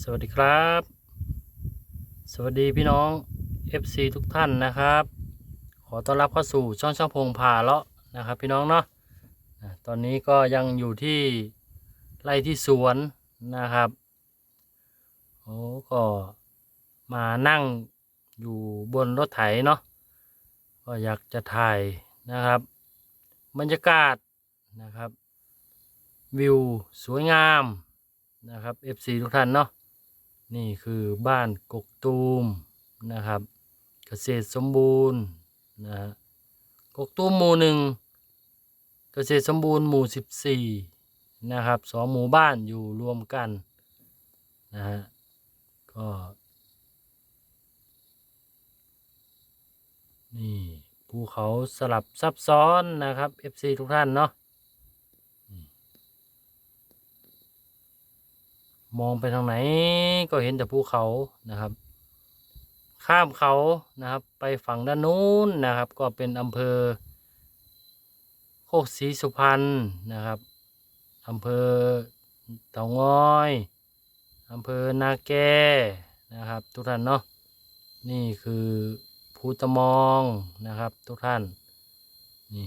สวัสดีครับ สวัสดีพี่น้อง FC ทุกท่านนะครับ ขอต้อนรับเข้าสู่ช่องช่างพงพาเลาะนะครับ พี่น้องเนาะอะตอนนี้ก็ยังอยู่ที่ไร่ที่สวนนะครับโอ้ก็มานั่งอยู่บนรถไถเนาะก็อยากจะถ่ายนะครับ บรรยากาศนะครับ วิวสวยงามนะครับ FC ทุกท่านเนาะ นี่คือบ้านกกตูมนะครับ เกษตรสมบูรณ์นะฮะกกตูมหมู่หนึ่งเกษตรสมบูรณ์หมู่สิบสี่นะครับสองหมู่บ้านอยู่รวมกันนะฮะก็นี่ภูเขาสลับซับซ้อนนะครับ FC ทุกท่านเนาะ มองไปทางไหนก็เห็นแต่ภูเขานะครับ ข้ามเขานะครับ ไปฝั่งด้านนู้นนะครับ ก็เป็นอำเภอ โคกศรีสุพรรณนะครับอำเภอเต่างอยอำเภอนาแกนะครับ ทุกท่านเนาะนี่คือภูตะมองนะครับ ทุกท่านนี่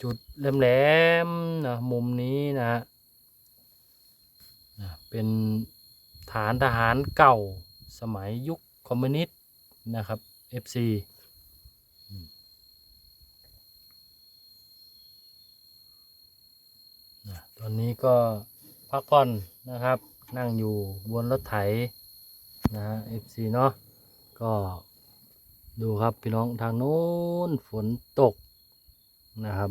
จุดแหลมๆนะมุมนี้นะฮะนะ เป็นฐานทหารเก่าสมัยยุคคอมมิวนิสต์นะครับ FC ตอนนี้ก็พักผ่อนนะครับ นั่งอยู่บนรถไถนะฮะ FC เนาะก็ดูครับพี่น้องทางโน้นฝนตกนะครับ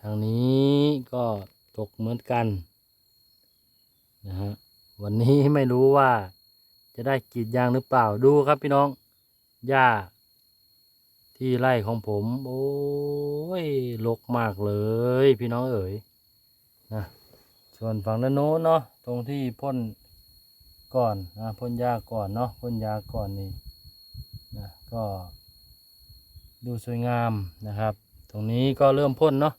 ทางนี้ก็ตกเหมือนกัน นะฮะวันนี้ไม่รู้ว่า จะได้กรีดยางหรือเปล่าดูครับพี่น้องหญ้าที่ไร่ของผม โอ้ยรกมากเลย พี่น้องเอ๋ยนะส่วนฝั่งด้านโน้นเนาะตรงที่พ่นก่อนนะพ่นยาก่อนเนาะพ่นยาก่อนนี่นะก็ดูสวยงามนะครับ ตรงนี้ก็เริ่มพ่นเนาะ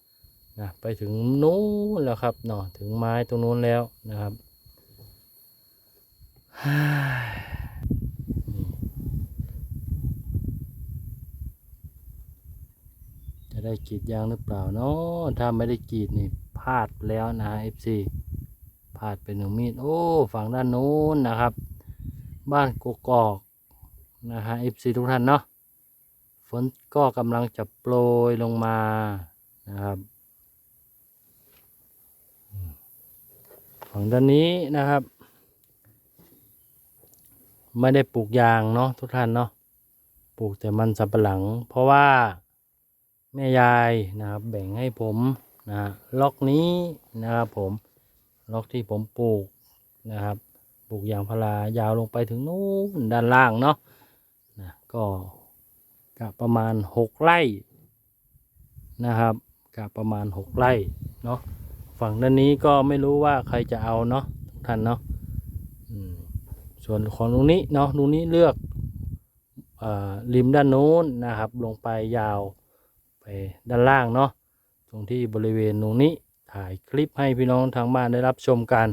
นะไปถึงนู้นแล้วครับเนาะถึงไม้ตรงนู้นแล้วนะครับ จะได้กรีดยางหรือเปล่าเนาะถ้าไม่ได้กรีดนี่พลาดแล้วนะ FC พลาดเป็นหนึ่งมีด โอ้ ฝั่งด้านโน้นนะครับ บ้านกกอกนะฮะ FC ทุกท่านเนาะฝนก็กำลังจะโปรยลงมานะครับฝั่งด้านนี้นะครับ ไม่ได้ปลูกยางเนาะทุกท่านเนาะปลูกแต่มันสับปะหลัง เพราะว่าแม่ยายนะครับแบ่งให้ผมนะล็อกนี้นะครับผมล็อกที่ผมปลูกนะครับปลูกยางพารายาวลงไปถึงนู้นด้านล่างเนาะนะก็กะประมาณหกไร่นะครับกะประมาณหกไร่เนาะฝั่งด้านนี้ก็ไม่รู้ว่าใครจะเอาเนาะทุกท่านเนาะอืม ส่วนของตรงนี้เนาะตรงนี้เลือกอริมด้านโน้นนะครับ ลงไปยาวไปด้านล่างเนาะตรงที่บริเวณตรงนี้ถ่ายคลิปให้พี่น้องทางบ้านได้รับชมกัน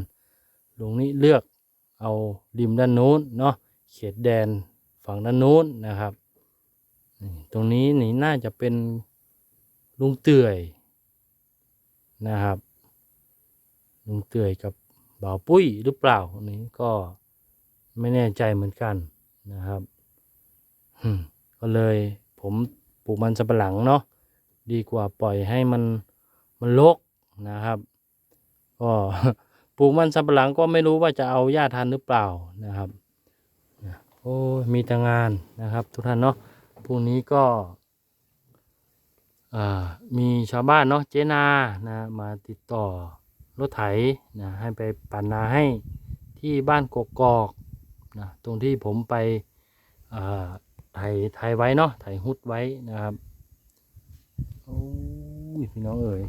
ตรงนี้เลือกเอาริมด้านโน้นเนาะเขตแดนฝั่งด้านโน้นนะครับ ตรงนี้นี่น่าจะเป็นลุงเตื่อยนะครับลุงเตื่อยกับบ่าวปุ้ยหรือเปล่านนี้ก็ ไม่แน่ใจเหมือนกันนะครับก็เลยผมปลูกมันสำปะหลังเนาะดีกว่าปล่อยให้มันมันรกนะครับก็ปลูกมันสำปะหลังก็ไม่รู้ว่าจะเอาหญ้าทันหรือเปล่านะครับโอ้มีแต่งานนะครับ ทุกท่านเนาะพรุ่งนี้ก็มีชาวบ้านเนาะเจนานะมาติดต่อรถไถนะให้ไปปั่นนาให้ที่บ้านกกอก นะตรงที่ผมไปอ่าไถไถไว้เนาะไถฮุดไว้นะครับโอ้ยพี่น้องเอ๋ย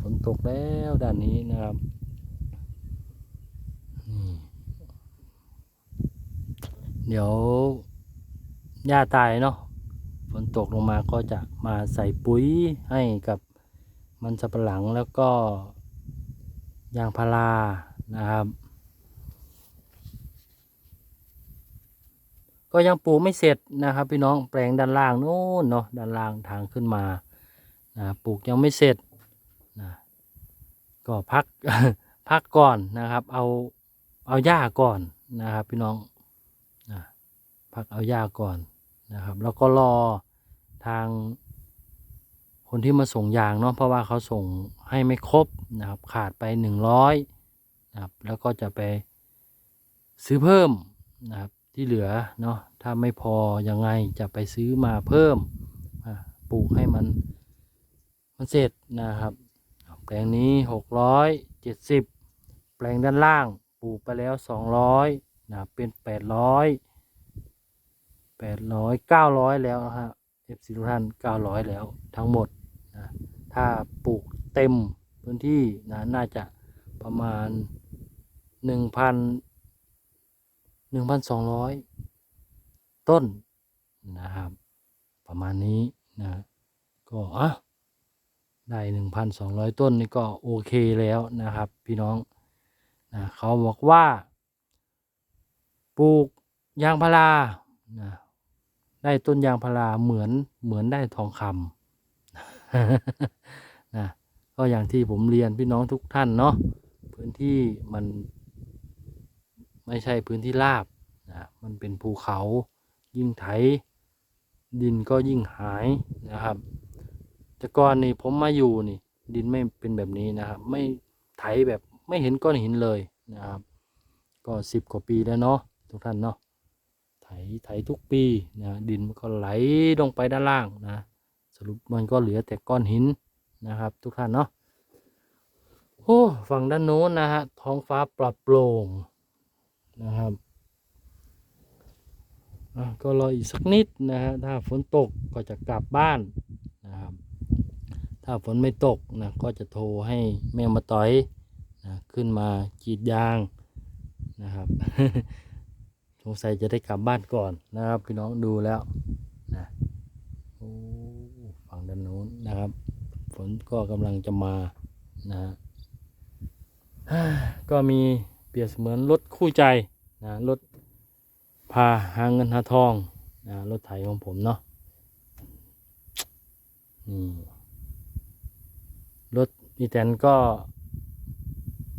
ฝนตกแล้วด้านนี้นะครับนี่เดี๋ยวหญ้าตายเนาะฝนตกลงมาก็จะมาใส่ปุ๋ยให้กับมันสับปะหลังแล้วก็ยางพารานะครับ ก็ยังปลูกไม่เสร็จนะครับ พี่น้องแปลงด้านล่างนู้นเนาะด้านล่างทางขึ้นมานะปลูกยังไม่เสร็จนะก็พักพักก่อนนะครับ เอาเอาหญ้าก่อนนะครับ พี่น้องนะพักเอาหญ้าก่อนนะครับ แล้วก็รอทางคนที่มาส่งยางเนาะเพราะว่าเขาส่งให้ไม่ครบนะครับ ขาดไปหนึ่งร้อยนะครับแล้วก็จะไปซื้อเพิ่มนะครับ ที่เหลือเนาะถ้าไม่พอยังไงจะไปซื้อมาเพิ่มปลูกให้มันมันเสร็จนะครับ แปลงนี้หกร้อยเจ็ดสิบแปลงด้านล่างปลูกไปแล้วสองร้อยนะเป็นแปดร้อยแปดร้อยเก้าร้อยแล้วนะฮะเอฟซีทุกท่านเก้าร้อยแล้วทั้งหมดนะถ้าปลูกเต็มพื้นที่นะน่าจะประมาณหนึ่งพัน หนึ่งพันสองร้อยต้นนะครับ ประมาณนี้นะก็อะได้หนึ่งพันสองร้อยต้นนี่ก็โอเคแล้วนะครับ พี่น้องนะเขาบอกว่า ปลูกยางพารานะได้ต้นยางพาราเหมือนเหมือนได้ทองคำนะก็อย่างที่ผมเรียนพี่น้องทุกท่านเนาะพื้นที่มัน ไม่ใช่พื้นที่ราบนะมันเป็นภูเขายิ่งไถ ดินก็ยิ่งหายนะครับ แต่ก่อนนี่ผมมาอยู่นี่ ดินไม่เป็นแบบนี้นะครับ ไม่ไถแบบไม่เห็นก้อนหินเลยนะครับ ก็สิบกว่าปีแล้วเนาะทุกท่านเนาะไถไถทุกปีนะดินมันก็ไหลลงไปด้านล่างนะ สรุปมันก็เหลือแต่ก้อนหินนะครับ ทุกท่านเนาะโอ้ฝั่งด้านโน้นนะฮะท้องฟ้าปรับโปร่ง นะครับก็รออีกสักนิดนะฮะถ้าฝนตกก็จะกลับบ้านนะครับถ้าฝนไม่ตกนะก็จะโทรให้แม่มาต่อยนะขึ้นมากีดยางนะครับสงสัยจะได้กลับบ้านก่อนนะครับพี่น้องดูแล้วนะโอ้ฝั่งด้านโน้นนะครับ ฝนก็กำลังจะมานะฮะก็มีเปรียบเสมือนรถคู่ใจ นะรถพาหาเงินหาทองนะรถไถของผมเนาะนี่รถอีแตนก็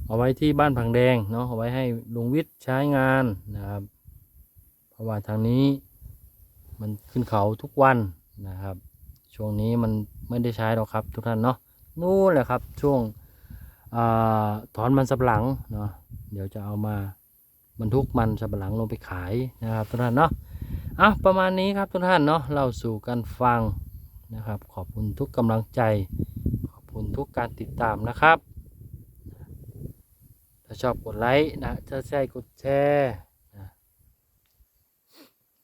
เอาไว้ที่บ้านผังแดงเนาะเอาไว้ให้ลุงวิทย์ใช้งานนะครับ เพราะว่าทางนี้มันขึ้นเขาทุกวันนะครับ ช่วงนี้มันไม่ได้ใช้หรอกครับ ทุกท่านเนาะนู่นแหละครับช่วงอถอนมันสับหลังเนาะเดี๋ยวจะเอามา บรรทุกมันสับหลังลงไปขายนะครับทุกท่านเนาะอะประมาณนี้ครับทุกท่านเนาะเราสู่กันฟังนะครับ ขอบคุณทุกกำลังใจ ขอบคุณทุกการติดตามนะครับ ถ้าชอบกดไลค์นะถ้าใช่กดแชร์นะ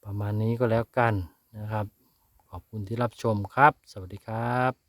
ประมาณนี้ก็แล้วกันนะครับ ขอบคุณที่รับชมครับ สวัสดีครับ